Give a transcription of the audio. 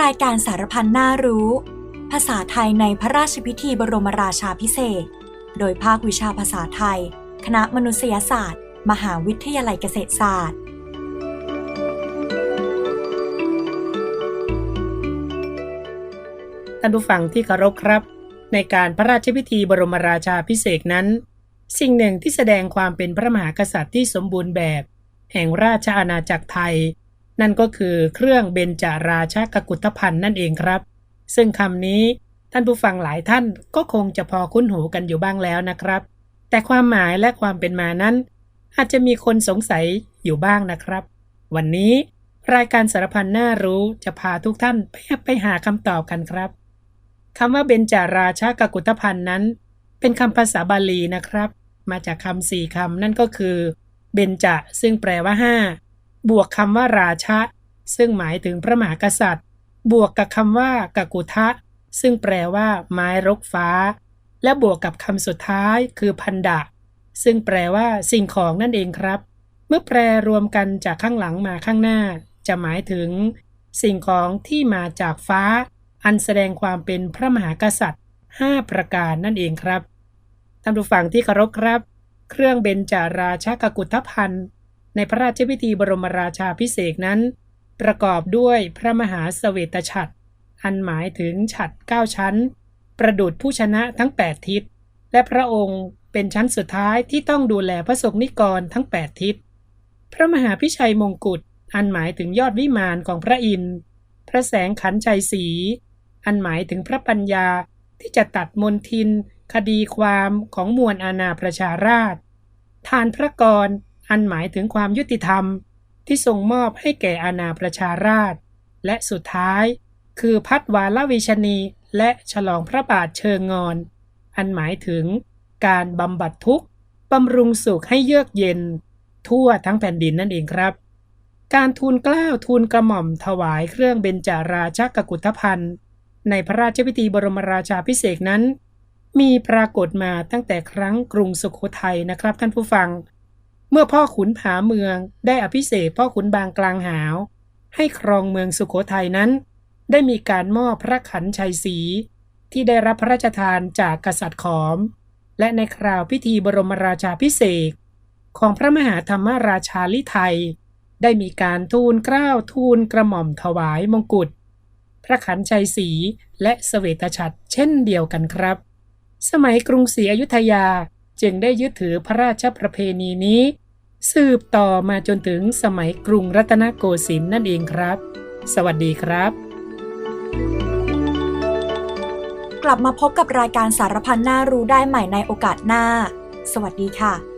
รายการสารพันน่ารู้ ภาษาไทยในพระราชพิธีบรมราชาพิเศษ โดยภาควิชาภาษาไทย คณะมนุษยศาสตร์ มหาวิทยาลัยเกษตรศาสตร์ ท่านผู้ฟังที่เคารพครับ ในการพระราชพิธีบรมราชาพิเศษนั้น สิ่งหนึ่งที่แสดงความเป็นพระมหากษัตริย์ที่สมบูรณ์แบบ แห่งราชอาณาจักรไทย นั่นก็คือเครื่องเบญจาราชกกุฏภัณฑ์นั่นเองครับ ซึ่งคำนี้ท่านผู้ฟังหลายท่านก็คงจะพอคุ้นหูกันอยู่บ้างแล้วนะครับ แต่ความหมายและความเป็นมานั้น อาจจะมีคนสงสัยอยู่บ้างนะครับ วันนี้รายการสารพันน่ารู้จะพาทุกท่านไปไปหาคำตอบกันครับคำว่าเบญจาราชากกุฏภัณฑ์นั้น เป็นคำภาษาบาลีนะครับ มาจากคำสี่คำนั่นก็คือ เบญจะซึ่งแปลว่าห้า บวกคำว่าราชะ ซึ่งหมายถึงพระมหากษัตริย์ บวกกับคำว่ากกุทะ ซึ่งแปลว่าไม้รกฟ้า และบวกกับคำสุดท้ายคือพันดะ ซึ่งแปลว่าสิ่งของนั่นเองครับ เมื่อแปลรวมกันจากข้างหลังมาข้างหน้า จะหมายถึง สิ่งของที่มาจากฟ้า อันแสดงความเป็นพระมหากษัตริย์ 5 ประการนั่นเองครับท่านผู้ฟังที่เคารพครับ เครื่องเบญจาราชกกุฏภัณฑ์ ในพระราชพิธีบรมราชาพิเศษนั้น ประกอบด้วยพระมหาเสวตฉัตรอันหมายถึงฉัตร9ชั้น ประดุดผู้ชนะทั้ง 8 ทิศ และพระองค์เป็นชั้นสุดท้ายที่ต้องดูแลพระสงฆ์นิกรทั้ง 8 ทิศ พระมหาพิชัยมงกุฎอันหมายถึงยอดวิมานของพระอินทร์พระแสงขันชัยศรีอันหมายถึงพระปัญญาที่จะตัดมนทิน คดีความของมวลอาณาประชาราช ทานพระกร อันหมายถึงความยุติธรรมที่ทรงมอบให้แก่อาณาประชาราชและสุดท้าย คือพัดวาลวิชนีและฉลองพระบาทเชิงงอน อันหมายถึงการบำบัดทุกข์บำรุงสุขให้เยือกเย็น ทั่วทั้งแผ่นดินนั่นเองครับ การทูลกล้าวทูลกระหม่อมถวายเครื่องเบญจาราชกกุฏภัณฑ์ในพระราชพิธีบรมราชาพิเศษนั้น มีปรากฏมาตั้งแต่ครั้งกรุงสุโขทัยนะครับท่านผู้ฟัง เมื่อพ่อขุนผาเมืองได้อภิเษกพ่อขุนบางกลางหาว ให้ครองเมืองสุโขทัยนั้น ได้มีการมอบพระขันชัยศรีที่ได้รับพระราชทานจากกษัตริย์ขอม และในคราวพิธีบรมราชาพิเศษกของพระมหาธรรมราชาลิไทย ได้มีการทูลเกล้าทูลกระหม่อมถวายมงกุฎ พระขันชัยศรีและเสวตฉัตรเช่นเดียวกันครับ สมัยกรุงศรีอยุธยา จึงได้ยึดถือพระราชประเพณีนี้ สืบต่อมาจนถึงสมัยกรุงรัตนโกสินทร์นั่นเองครับ สวัสดีครับ กลับมาพบกับรายการสารพันน่ารู้ได้ใหม่ในโอกาสหน้า สวัสดีค่ะ